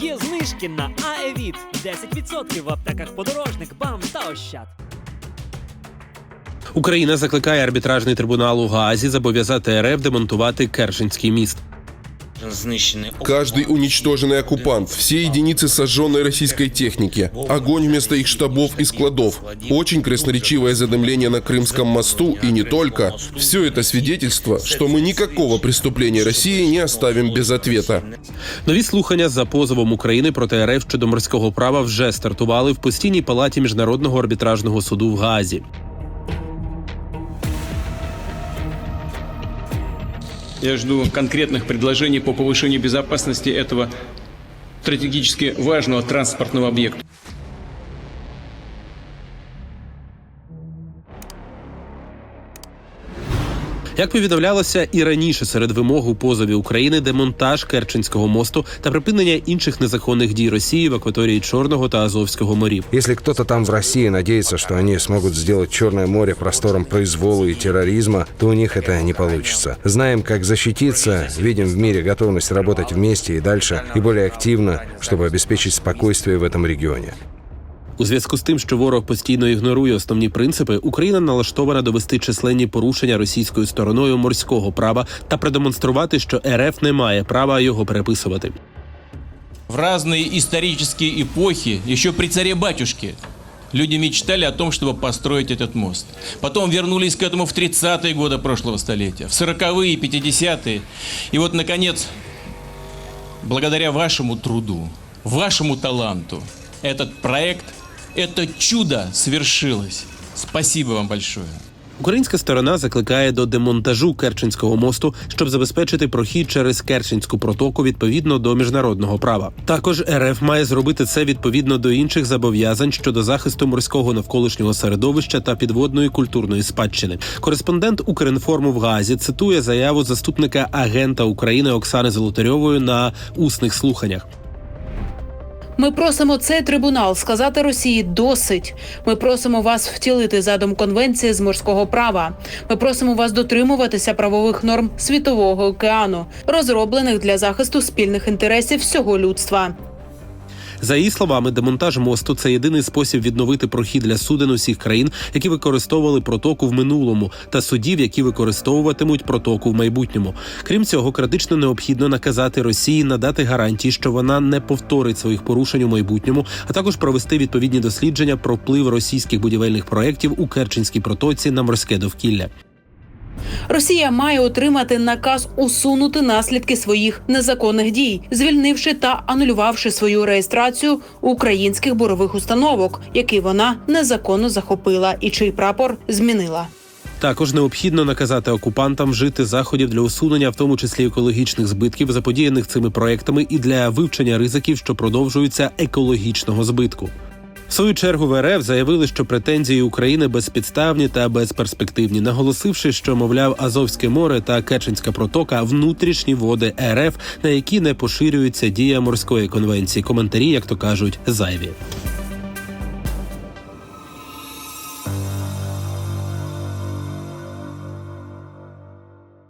Є знижки на Аевіт 10% в аптеках подорожник, бам та ощад. Україна закликає арбітражний трибунал у Гаазі зобов'язати РФ демонтувати Керченський міст. знищений Каждый уничтоженный оккупант, все единицы сожженной российской техники, огонь вместо их штабов и складов, очень красноречивое задымление на Крымском мосту и не только. Все это свидетельство, что мы никакого преступления России не оставим без ответа. Нові слухання за позовом України проти РФ щодо морського права вже стартували в постійній палаті міжнародного арбітражного суду в Гаазі. Я жду конкретных предложений по повышению безопасности этого стратегически важного транспортного объекта. Як повідомлялося і раніше серед вимог у позові України демонтаж Керченського мосту та припинення інших незаконних дій Росії в акваторії Чорного та Азовського морів. Если кто-то там в России надеется, что они смогут сделать Черное море простором произвола и терроризма, то у них это не получится. Знаем, как защититься, видим в мире готовность работать вместе и дальше, и более активно, чтобы обеспечить спокойствие в этом регионе. У зв'язку з тим, що ворог постійно ігнорує основні принципи, Україна налаштована довести численні порушення російською стороною морського права та продемонструвати, що РФ не має права його переписувати. В разные исторические эпохи, еще при царе-батюшке, люди мечтали о том, чтобы построить этот мост. Потом вернулись к этому в 30-е годы прошлого столетия, в 40-е и 50-е. И вот, наконец, благодаря вашему труду, вашему таланту, этот проект, это чудо свершилось. Спасибо вам большое. Українська сторона закликає до демонтажу Керченського мосту, щоб забезпечити прохід через Керченську протоку відповідно до міжнародного права. Також РФ має зробити це відповідно до інших зобов'язань щодо захисту морського навколишнього середовища та підводної культурної спадщини. Кореспондент Укрінформу в Газі цитує заяву заступника агента України Оксани Золотарьової на усних слуханнях. Ми просимо цей трибунал сказати Росії досить. Ми просимо вас втілити задум конвенції з морського права. Ми просимо вас дотримуватися правових норм світового океану, розроблених для захисту спільних інтересів всього людства. За її словами, демонтаж мосту це єдиний спосіб відновити прохід для суден усіх країн, які використовували протоку в минулому, та судів, які використовуватимуть протоку в майбутньому. Крім цього, критично необхідно наказати Росії надати гарантії, що вона не повторить своїх порушень у майбутньому, а також провести відповідні дослідження про вплив російських будівельних проєктів у Керченській протоці на морське довкілля. Росія має отримати наказ усунути наслідки своїх незаконних дій, звільнивши та анулювавши свою реєстрацію українських бурових установок, які вона незаконно захопила і чий прапор змінила. Також необхідно наказати окупантам вжити заходів для усунення, в тому числі екологічних збитків, заподіяних цими проектами, і для вивчення ризиків, що продовжуються екологічного збитку. В свою чергу в РФ заявили, що претензії України безпідставні та безперспективні, наголосивши, що мовляв Азовське море та Кеченська протока внутрішні води РФ, на які не поширюється дія морської конвенції. Коментарі, як то кажуть, зайві.